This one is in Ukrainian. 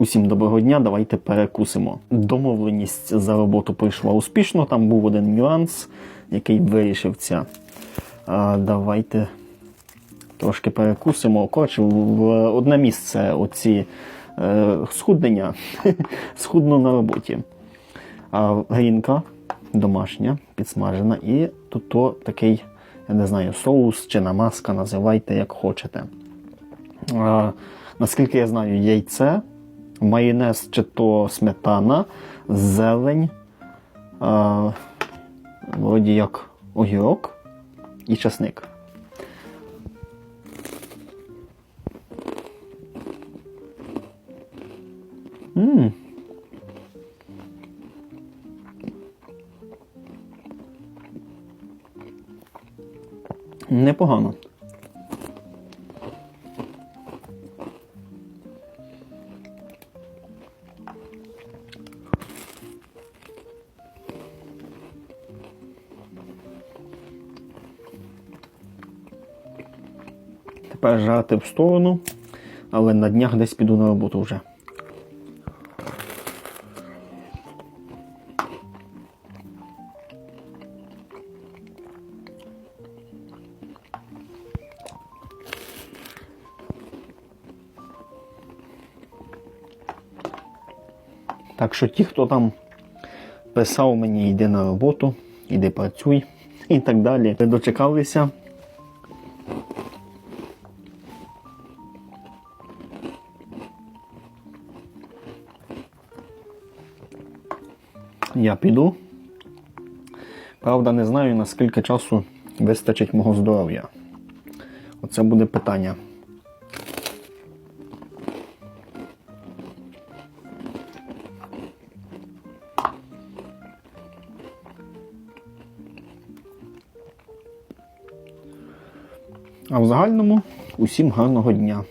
Усім доброго дня, давайте перекусимо. Домовленість за роботу пройшла успішно. Там був один нюанс, який вирішився. А, давайте трошки перекусимо. Коротше, в одне місце оці е, схуднення схудну на роботі. А грінка домашня, підсмажена, і тут то такий, я не знаю, соус чи намазка, називайте як хочете. А, наскільки я знаю, яйце, майонез чи то сметана, зелень, а, вроді як огірок і часник. М. Непогано. Тепер в сторону, але на днях десь піду на роботу вже. Так що ті, хто там писав мені йди на роботу, іди працюй і так далі, ви дочекалися. Я піду. Правда, не знаю, наскільки часу вистачить мого здоров'я. Оце буде питання. А в загальному усім гарного дня.